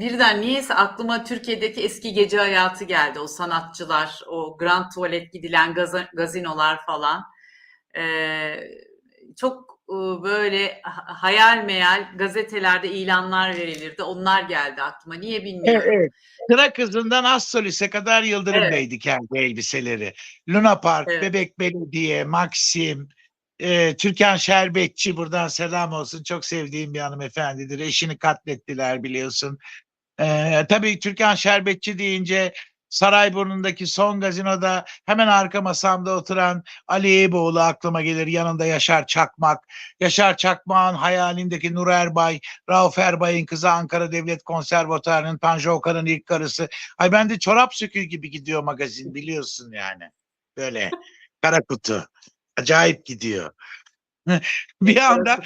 birden niyeyse aklıma Türkiye'deki eski gece hayatı geldi. O sanatçılar, o Grand Tuvalet gidilen gaza- gazinolar falan. Ee, çok e, böyle ha- hayal meyal gazetelerde ilanlar verilirdi. Onlar geldi aklıma. Niye Evet, bilmiyorum. evet. Sıra kızından Assolis'e kadar Yıldırım Evet. Bey'di kendi elbiseleri. Luna Park, Evet. Bebek Belediye, Maxim, e, Türkan Şerbetçi buradan selam olsun. Çok sevdiğim bir hanımefendidir. Eşini katlettiler biliyorsun. E, tabii Türkan Şerbetçi deyince Sarayburnu'ndaki son gazinoda hemen arka masamda oturan Ali Eyüboğlu aklıma gelir. Yanında Yaşar Çakmak. Yaşar Çakmak'ın hayalindeki Nur Erbay, Rauf Erbay'ın kızı Ankara Devlet Konservatuarı'nın Tanju Okan'ın ilk karısı. Ay ben de çorap söküğü gibi gidiyor magazin biliyorsun yani. Böyle kara kutu. Acayip gidiyor. bir anda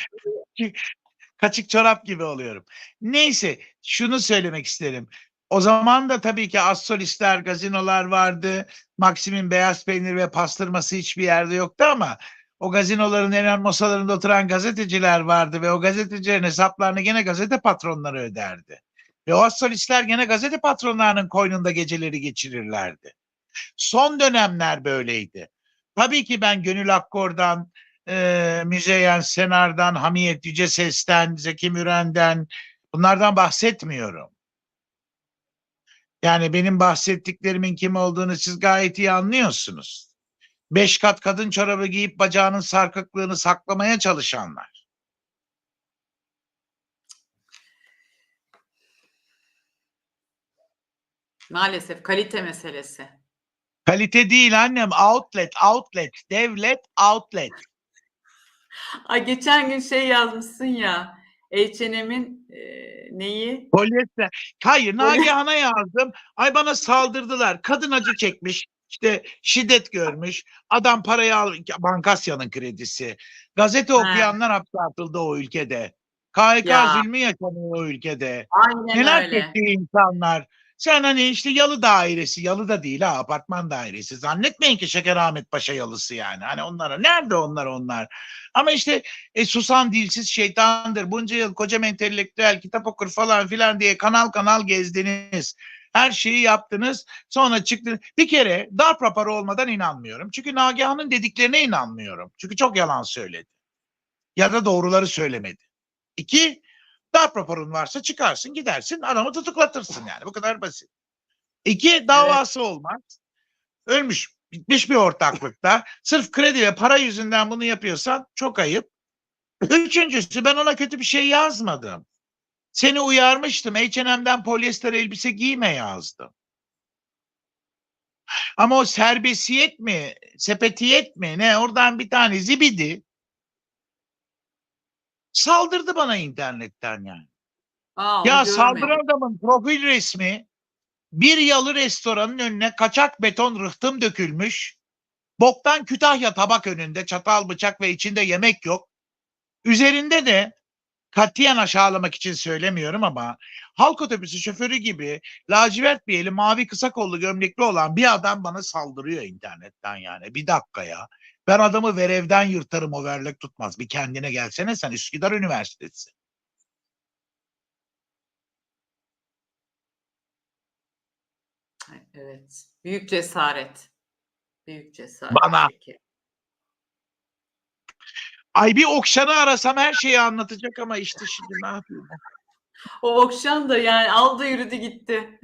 kaçık çorap gibi oluyorum. Neyse şunu söylemek isterim. O zaman da tabii ki assolistler, gazinolar vardı. Maksim'in beyaz peynir ve pastırması hiçbir yerde yoktu ama o gazinoların en masalarında oturan gazeteciler vardı ve o gazetecilerin hesaplarını gene gazete patronları öderdi. Ve o assolistler gene gazete patronlarının koynunda geceleri geçirirlerdi. Son dönemler böyleydi. Tabii ki ben Gönül Akkor'dan, e, Müzeyyen Senar'dan, Hamiyet Yüce Ses'ten, Zeki Müren'den bunlardan bahsetmiyorum. Yani benim bahsettiklerimin kim olduğunu siz gayet iyi anlıyorsunuz. Beş kat kadın çorabı giyip bacağının sarkıklığını saklamaya çalışanlar. Maalesef kalite meselesi. Kalite değil annem, outlet, outlet, devlet, outlet. Ay geçen gün şey yazmışsın ya. H&M'in e, neyi? Polyester. Hayır, Nagihan'a yazdım. Ay bana saldırdılar. Kadın acı çekmiş. İşte şiddet görmüş. Adam parayı al, Bankasya'nın kredisi. Gazete okuyanlar hapse atıldı o ülkede. KHK Ya. zulmü yaşanıyor o ülkede. Aynen Neler öyle. çekti insanlar. Sen hani işte yalı dairesi, yalı da değil ha apartman dairesi. Zannetmeyin ki Şeker Ahmet Paşa yalısı yani. Hani onlara nerede onlar onlar. Ama işte e, susan dilsiz şeytandır. Bunca yıl kocam entelektüel kitap okur falan filan diye kanal kanal gezdiniz. Her şeyi yaptınız. Sonra çıktınız. Bir kere darp raporu olmadan inanmıyorum. Çünkü Nagihan'ın dediklerine inanmıyorum. Çünkü çok yalan söyledi. Ya da doğruları söylemedi. İki, darp raporun varsa çıkarsın gidersin adamı tutuklatırsın yani. Bu kadar basit. İki, davası olmaz. Ölmüş, bitmiş bir ortaklıkta. Sırf kredi ve para yüzünden bunu yapıyorsan çok ayıp. Üçüncüsü ben ona kötü bir şey yazmadım. Seni uyarmıştım. H&M'den polyester elbise giyme yazdım. Ama o serbestiyet mi, sepetiyet mi ne oradan bir tane zibidi saldırdı bana internetten yani. Aa, Ya saldıran adamın profil resmi bir yalı restoranın önüne kaçak beton rıhtım dökülmüş. Boktan Kütahya tabak önünde çatal bıçak ve içinde yemek yok. Üzerinde de katiyen aşağılamak için söylemiyorum ama halk otobüsü şoförü gibi lacivert bir eli mavi kısa kollu gömlekli olan bir adam bana saldırıyor internetten yani. Bir dakika ya. Ben adamı verevden yırtarım o verlek tutmaz. Bir kendine gelsene sen Üsküdar Üniversitesi. Evet. Büyük cesaret. Büyük cesaret. Bana. Peki. Ay bir Okşan'ı arasam her şeyi anlatacak ama işte şimdi ne yapayım? O Okşan da yani aldı yürüdü gitti.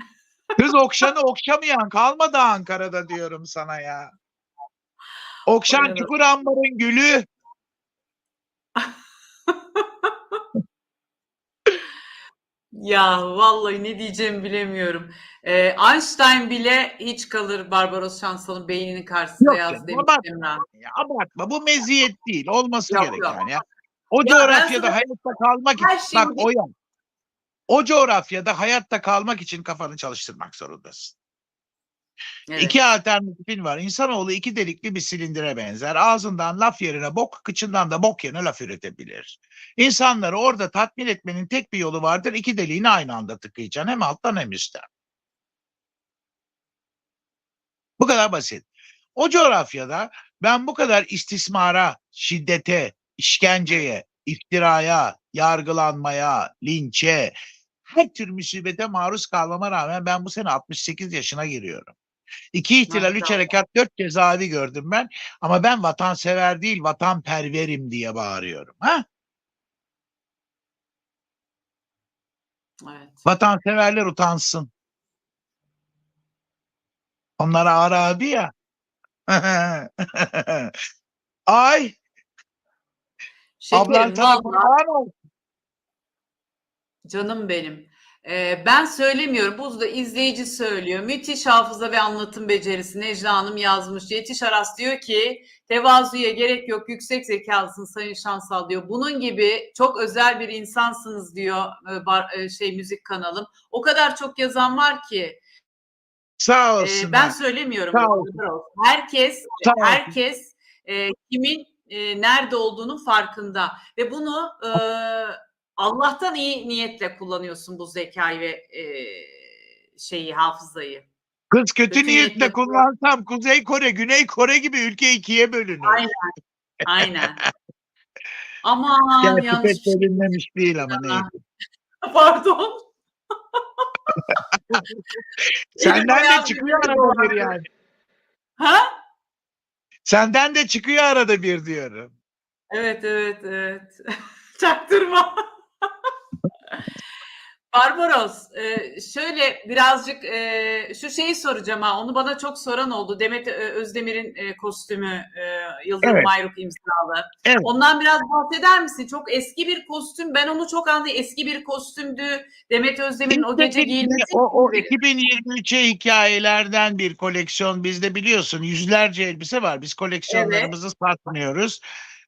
Kız Okşan'ı okşamayan kalmadı Ankara'da diyorum sana ya. Okşan Aynen. Çukurambar'ın gülü. Ya vallahi ne diyeceğimi bilemiyorum. Ee, Einstein bile hiç kalır Barbaros Şansal'ın beyninin karşısında Yok yaz canım, demiş abartma. Emrah. Ya abartma bu meziyet değil. Olması Yok, gereken yok. ya. O ben coğrafyada sana- hayatta kalmak için bak o ya. O coğrafyada hayatta kalmak için kafanı çalıştırmak zorundasın. Evet. İki alternatifin var. İnsanoğlu iki delikli bir silindire benzer. Ağzından laf yerine bok, kıçından da bok yerine laf üretebilir. İnsanları orada tatmin etmenin tek bir yolu vardır. İki deliğini aynı anda tıkayacaksın. Hem alttan hem üstten. Bu kadar basit. O coğrafyada ben bu kadar istismara, şiddete, işkenceye, iftiraya, yargılanmaya, linçe, her tür musibete maruz kalmama rağmen ben bu sene 68 yaşına giriyorum. İki ihtilal, üç harekat, dört cezaevi gördüm ben. Ama ben vatansever değil, vatanperverim diye bağırıyorum. Ha? Evet. Vatanseverler utansın. Onlara ağır abi ya. Ay, ablan Şekerim sana kurban olsun. canım benim. Ee, ben söylemiyorum. Bu da izleyici söylüyor. Müthiş hafıza ve anlatım becerisi Necla Hanım yazmış. Yetiş Aras diyor ki tevazuya gerek yok. Yüksek zekalısın Sayın Şansal diyor. Bunun gibi çok özel bir insansınız diyor e, e, şey müzik kanalım. O kadar çok yazan var ki. Sağ Ee, olsun. ben söylemiyorum. Sağ olsun. Herkes Sağ olsun. herkes e, kimin e, nerede olduğunun farkında ve bunu e, Allah'tan iyi niyetle kullanıyorsun bu zekayı ve e, şeyi hafızayı. Kız kötü Kötü niyetle niyetle kullansam Kuzey Kore, Güney Kore gibi ülke ikiye bölünür. Aynen. Aynen. Aman Gerçi yanlış pek şey. bölünmemiş değil ama neyse. Pardon. Senden de çıkıyor birbirine arada bir yani. Ha? Senden de çıkıyor arada bir diyorum. Evet evet evet. Çaktırma. Barbaros, e, şöyle birazcık e, şu şeyi soracağım ha, onu bana çok soran oldu. Demet e, Özdemir'in e, kostümü e, Yıldırım Evet. Mayruk imzalı. Evet. Ondan biraz bahseder misin? Çok eski bir kostüm. Ben onu çok anladım. Eski bir kostümdü. Demet Özdemir'in o gece giyilmesi. o, o gibi. 2023'e hikayelerden bir koleksiyon bizde biliyorsun yüzlerce elbise var. Biz koleksiyonlarımızı satmıyoruz.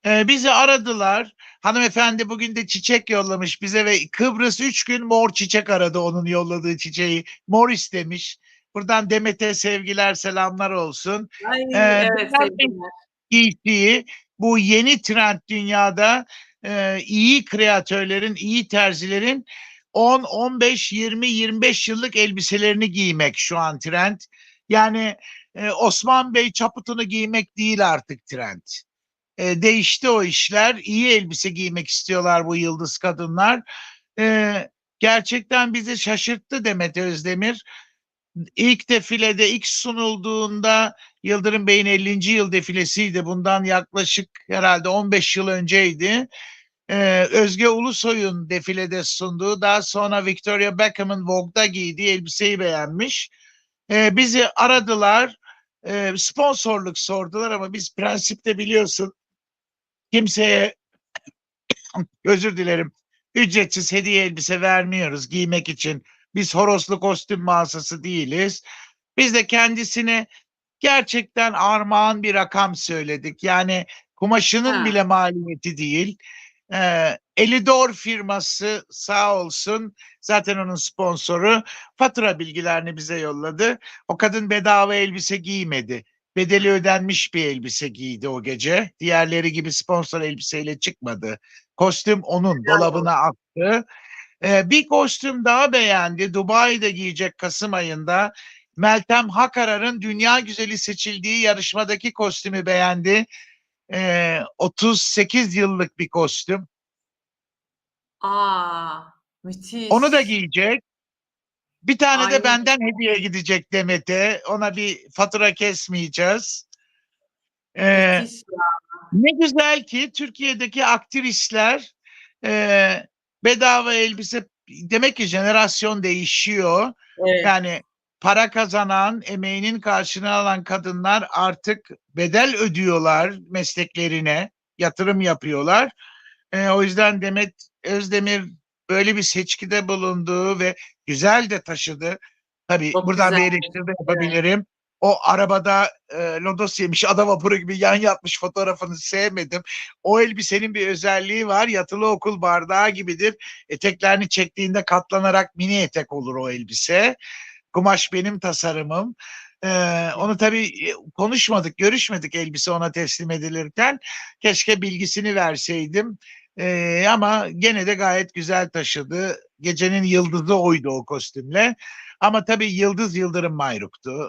Ee, bizi aradılar. Hanımefendi bugün de çiçek yollamış bize ve Kıbrıs üç gün mor çiçek aradı onun yolladığı çiçeği. Mor istemiş. Buradan Demet'e sevgiler selamlar olsun. Ay, Ee, evet sevgiler. giydiği bu yeni trend dünyada e, iyi kreatörlerin, iyi terzilerin 10, 15, 20, 25 yıllık elbiselerini giymek şu an trend. Yani e, Osman Bey çaputunu giymek değil artık trend. E, değişti o işler. İyi elbise giymek istiyorlar bu yıldız kadınlar. E, gerçekten bizi şaşırttı Demet Özdemir. İlk defilede ilk sunulduğunda Yıldırım Bey'in 50. yıl defilesiydi. Bundan yaklaşık herhalde 15 yıl önceydi. Ee, Özge Ulusoy'un defilede sunduğu, daha sonra Victoria Beckham'ın Vogue'da giydiği elbiseyi beğenmiş. Ee, bizi aradılar, ee, sponsorluk sordular ama biz prensipte biliyorsun kimseye özür dilerim ücretsiz hediye elbise vermiyoruz giymek için. Biz horoslu kostüm mağazası değiliz. Biz de kendisine gerçekten armağan bir rakam söyledik. Yani kumaşının Ha. bile maliyeti değil. Ee, Elidor firması sağ olsun zaten onun sponsoru fatura bilgilerini bize yolladı. O kadın bedava elbise giymedi. Bedeli ödenmiş bir elbise giydi o gece. Diğerleri gibi sponsor elbiseyle çıkmadı. Kostüm onun dolabına attı. Ee, bir kostüm daha beğendi. Dubai'de giyecek Kasım ayında. Meltem Hakarar'ın dünya güzeli seçildiği yarışmadaki kostümü beğendi. Ee, 38 yıllık bir kostüm. Aa, müthiş. Onu da giyecek. Bir tane de Aynen. benden hediye gidecek Demet'e. Ona bir fatura kesmeyeceğiz. Ee. Ne güzel ki Türkiye'deki aktrisler e, bedava elbise demek ki jenerasyon değişiyor. Evet. Yani para kazanan, emeğinin karşılığını alan kadınlar artık bedel ödüyorlar mesleklerine, yatırım yapıyorlar. E, o yüzden Demet Özdemir böyle bir seçkide bulunduğu ve güzel de taşıdı. Tabii Çok buradan bir güzel. eleştiri de yapabilirim. O arabada e, lodos yemiş, ada vapuru gibi yan yatmış fotoğrafını sevmedim. O elbisenin bir özelliği var. Yatılı okul bardağı gibidir. Eteklerini çektiğinde katlanarak mini etek olur o elbise. Kumaş benim tasarımım. Ee, onu tabii e, konuşmadık, görüşmedik elbise ona teslim edilirken. Keşke bilgisini verseydim. Ee, ama gene de gayet güzel taşıdı. Gecenin yıldızı oydu o kostümle. Ama tabii Yıldız Yıldırım Mayruk'tu.